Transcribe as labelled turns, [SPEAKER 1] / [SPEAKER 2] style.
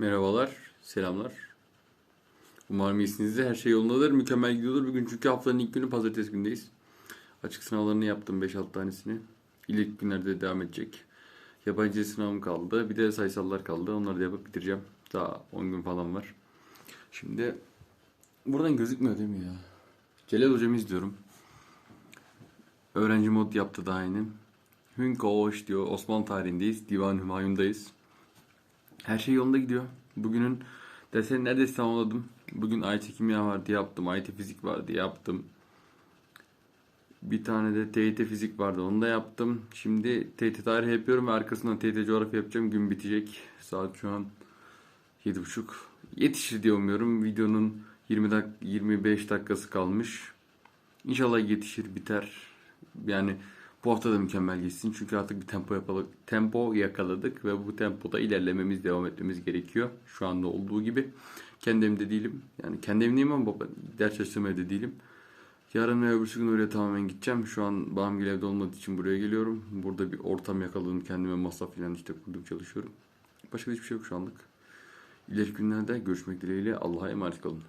[SPEAKER 1] Merhabalar, selamlar. Umarım iyisinizdir. Her şey yolundadır. Mükemmel gidiyordur. Bugün çünkü haftanın ilk günü pazartesi gündeyiz. Açık sınavlarını yaptım 5-6 tanesini. İlk günlerde devam edecek. Yabancı sınavım kaldı. Bir de sayısallar kaldı. Onları da yapıp bitireceğim. Daha 10 gün falan var. Şimdi buradan gözükmüyor değil mi ya? Celal hocamı izliyorum. Öğrenci mod yaptı daha yeni. Hünkoş diyor. Osmanlı tarihindeyiz. Divan Hümayun'dayız. Her şey yolunda gidiyor. Bugünün derslerini neredeyse tamamladım. Bugün IT kimya vardı yaptım. IT fizik vardı yaptım. Bir tane de TYT fizik vardı onu da yaptım. Şimdi TYT tarih yapıyorum ve arkasından TYT coğrafya yapacağım. Gün bitecek. Saat şu an 7.30. Yetişir diye umuyorum. Videonun 20 dak 25 dakikası kalmış. İnşallah yetişir biter. Yani bu hafta da mükemmel geçsin. Çünkü artık bir tempo yapaladık, tempo yakaladık ve bu tempoda ilerlememiz, devam etmemiz gerekiyor. Şu anda olduğu gibi. Kendi evimde değilim. Yani kendi evimdeyim ama baba, ders çalıştığım evde değilim. Yarın ve öbürsü gün oraya tamamen gideceğim. Şu an bağımgil evde olmadığı için buraya geliyorum. Burada bir ortam yakaladım kendime masa falan işte kurdum çalışıyorum. Başka hiçbir şey yok şu anlık. İleriki günlerde görüşmek dileğiyle Allah'a emanet kalın.